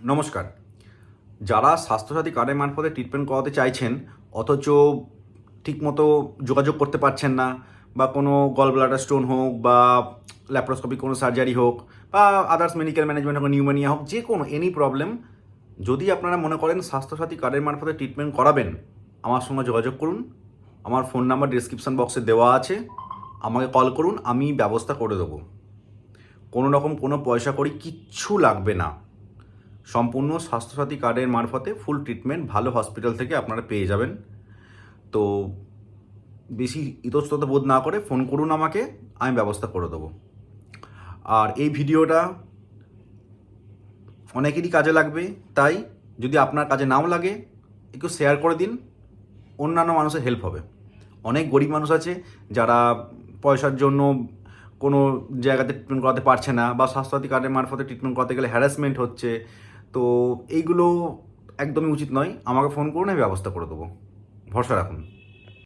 নমস্কার। যারা স্বাস্থ্যসাথী কার্ডের মারফতে ট্রিটমেন্ট করাতে চাইছেন, অথচ ঠিকমতো যোগাযোগ করতে পারছেন না, বা কোনো গল ব্লাডার স্টোন হোক, বা ল্যাপ্রোস্কোপিক কোনো সার্জারি হোক, বা আদার্স মেডিকেল ম্যানেজমেন্ট হোক নিউমোনিয়া হোক, যে কোনো এনি প্রবলেম যদি আপনারা মনে করেন স্বাস্থ্যসাথী কার্ডের মারফতে ট্রিটমেন্ট করাবেন, আমার সঙ্গে যোগাযোগ করুন। আমার ফোন নাম্বার ডিসক্রিপশন বক্সে দেওয়া আছে। আমাকে কল করুন, আমি ব্যবস্থা করে দেবো। কোনো রকম কোনো পয়সা করি কিচ্ছু লাগবে না। সম্পূর্ণ স্বাস্থ্যসাথী কার্ডের মারফতে ফুল ট্রিটমেন্ট ভালো হসপিটাল থেকে আপনারা পেয়ে যাবেন। তো বেশি ইতস্তত বোধ না করে ফোন করুন আমাকে, আমি ব্যবস্থা করে দেবো। আর এই ভিডিওটা অনেকেরই কাজে লাগবে, তাই যদি আপনার কাজে নাও লাগে, একটু শেয়ার করে দিন, অন্যান্য মানুষের হেল্প হবে। অনেক গরিব মানুষ আছে যারা পয়সার জন্য কোনো জায়গাতে ট্রিটমেন্ট করাতে পারছে না বা স্বাস্থ্যসাথী কার্ডের মারফতে ট্রিটমেন্ট করাতে গেলে হ্যারাসমেন্ট হচ্ছে তো এইগুলো একদমই উচিত নয়। আমাকে ফোন করুন আমি ব্যবস্থা করে দেবো। ভরসা রাখুন।